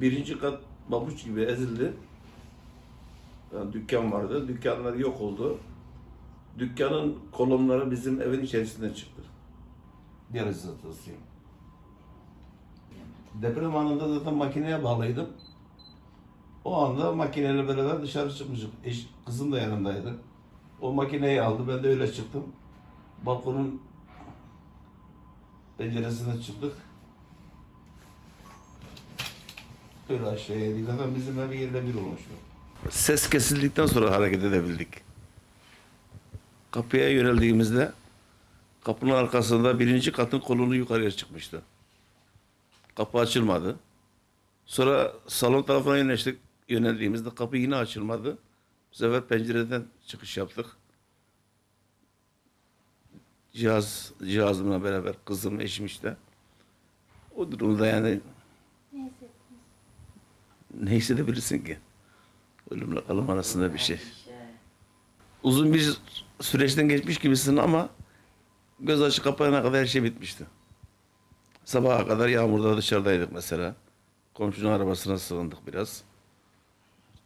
birinci kat babuç gibi ezildi. Yani dükkan vardı. Dükkanlar yok oldu. Dükkanın kolonları bizim evin içerisinden çıktı. Diyaliz hastasıyım. Deprem anında zaten makineye bağlıydım. O anda makineyle beraber dışarı çıkmışım. Eş, kızım da yanımdaydı. O makineyi aldı. Ben de öyle çıktım. Balkonun penceresine çıktık. Öyle aşağıya indik. Zaten bizim ev yerle bir olmuştu. Ses kesildikten sonra hareket edebildik. Kapıya yöneldiğimizde kapının arkasında birinci katın kolonu yukarıya çıkmıştı. Kapı açılmadı. Sonra salon tarafına yöneldik. Yöneldiğimizde kapı yine açılmadı. Bu sefer pencereden çıkış yaptık. Cihaz, cihazımla beraber kızım, eşim işte. O durumda yani? Ne hissedebilirsin ki? Ölümle kalım arasında bir şey. Uzun bir süreçten geçmiş gibisin ama göz açıp kapayana kadar her şey bitmişti. Sabaha kadar yağmurda dışarıdaydık mesela. Komşunun arabasına sığındık biraz.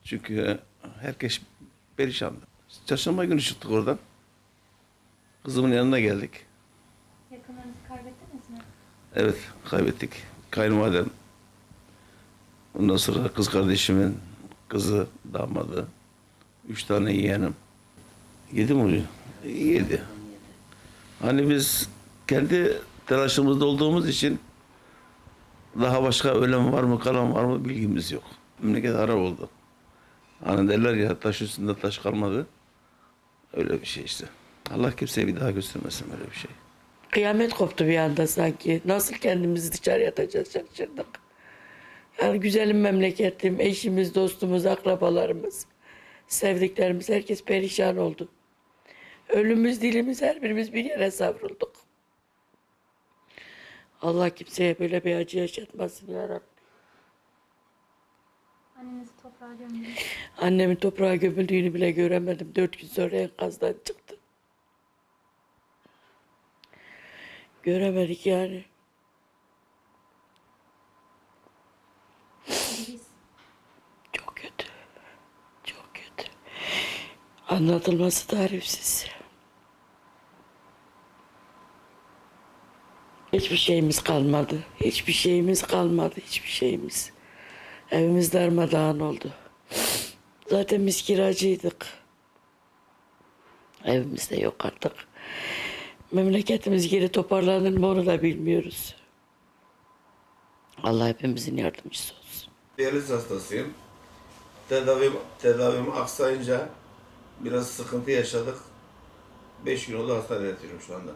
Çünkü herkes perişandı. Çarşamba günü çıktık oradan. Kızımın yanına geldik. Yakınlarınızı kaybettiniz mi? Evet, kaybettik. Kayınvalidem. Ondan sonra kız kardeşimin kızı, damadı. Üç tane yeğenim. Yedi mi oluyor? Yedi. Hani biz kendi telaşımızda olduğumuz için daha başka ölen var mı, kalan var mı bilgimiz yok. Memleket harap oldu. Hani derler ya taş üstünde taş kalmadı. Öyle bir şey işte. Allah kimseye bir daha göstermesin öyle bir şey. Kıyamet koptu bir anda sanki. Nasıl kendimizi dışarı atacağız şaşırdık. Yani güzelim memleketim, eşimiz, dostumuz, akrabalarımız, sevdiklerimiz herkes perişan oldu. Ölümümüz dilimiz her birimiz bir yere savrulduk. Allah kimseye böyle bir acı yaşatmasın ya Rabbi. Annenizi toprağa gömdünüz. Annemin toprağa gömüldüğünü bile göremedim. Dört gün sonra enkazdan çıktı. Göremedik yani. Anlatılması tarifsiz. Hiçbir şeyimiz kalmadı. Hiçbir şeyimiz kalmadı. Hiçbir şeyimiz. Evimiz darmadağın oldu. Zaten biz kiracıydık. Evimiz de yok artık. Memleketimiz geri toparlanır mı onu da bilmiyoruz. Allah hepimizin yardımcısı olsun. Diyaliz hastasıyım. Tedavim, tedavim aksayınca biraz sıkıntı yaşadık. Beş gün oldu hastanede yatıyorum şu anda.